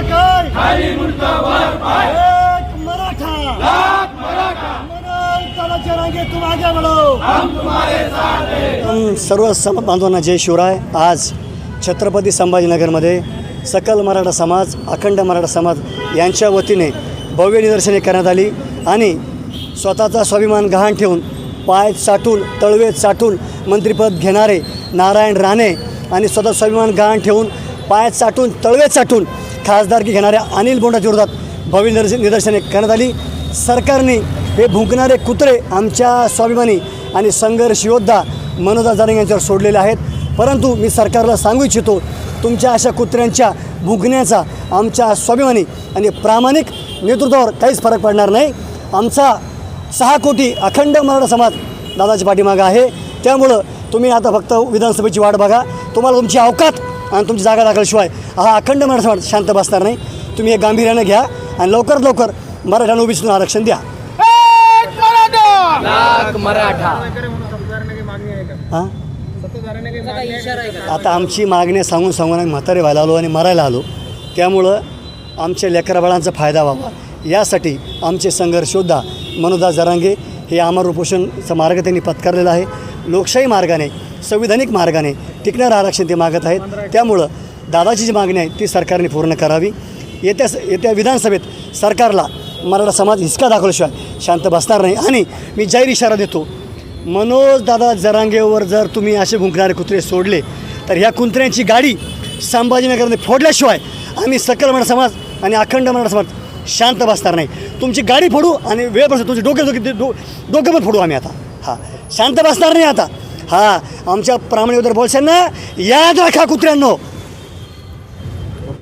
एक मराठा. तुम आगे बढ़ो सर्व बांधवांना जय शिवराय. आज छत्रपती संभाजीनगरमध्ये सकल मराठा समाज अखंड मराठा समाज यांच्या वतीने भव्य निदर्शने करण्यात आली आणि स्वतःचा स्वाभिमान गहाण ठेवून पाय चाटून तळवे चाटून मंत्रिपद घेणारे नारायण राणे आणि स्वतः स्वाभिमान गहाण ठेवून पाय चाटून तळवे चाटून खासदारकी घेणाऱ्या अनिल बोंडाच्या विरोधात भव्य निदर्श निदर्शने करण्यात आली. सरकारने हे भुंकणारे कुत्रे आमच्या स्वाभिमानी आणि संघर्ष योद्धा मनोज आजारे यांच्यावर सोडलेले आहेत. परंतु मी सरकारला सांगू इच्छितो तुमच्या अशा कुत्र्यांच्या भुंकण्याचा आमच्या स्वाभिमानी आणि प्रामाणिक नेतृत्वावर काहीच फरक पडणार नाही. आमचा सहा कोटी अखंड मराठा समाज दादाच्या पाठीमागं आहे. त्यामुळं तुम्ही आता फक्त विधानसभेची वाट बघा. तुम्हाला तुमची अवकात आणि तुमची जागा दाखल्याशिवाय हा अखंड मराठा समाज शांत बसणार नाही. तुम्ही हे गांभीर्यानं घ्या आणि लवकरात लवकर मराठ्यांना ओबीसीतून आरक्षण द्या. लाख मराठा. हां? आता आमची मागणी सांगून सांगून आम्ही म्हातारे व्हायला आलो आणि मरायला आलो. त्यामुळं आमच्या लेकराबाळांचा फायदा व्हावा. यासाठी आमचे संघर्ष योद्धा मनोदास जरांगे हे अमर उपोषणचा मार्ग त्यांनी पत्करलेला आहे. लोकशाही मार्गाने संविधानिक मार्गाने टिकणारं आरक्षण ते मागत आहेत. त्यामुळं दादाची जी मागणी आहे ती सरकारने पूर्ण करावी. येत्या येत्या विधानसभेत सरकारला मराठा समाज हिसका दाखवल्याशिवाय शांत बसणार नाही. आणि मी जाहीर इशारा देतो मनोज दादा जरांगेवर जर तुम्ही असे भुंकणारे कुत्रे सोडले तर ह्या कुत्र्यांची गाडी संभाजीनगरमध्ये फोडल्याशिवाय आम्ही सकल मराठा समाज आणि अखंड मराठा समाज शांत बसणार नाही. तुमची गाडी फोडू आणि वेळ बसतो तुमची डोके डोके डो डोकं पण फोडू आम्ही आता. हां शांत बसणार नाही आता. हां आमच्या प्रामाणिक बोलशांना याद राखा कुत्र्यांनो.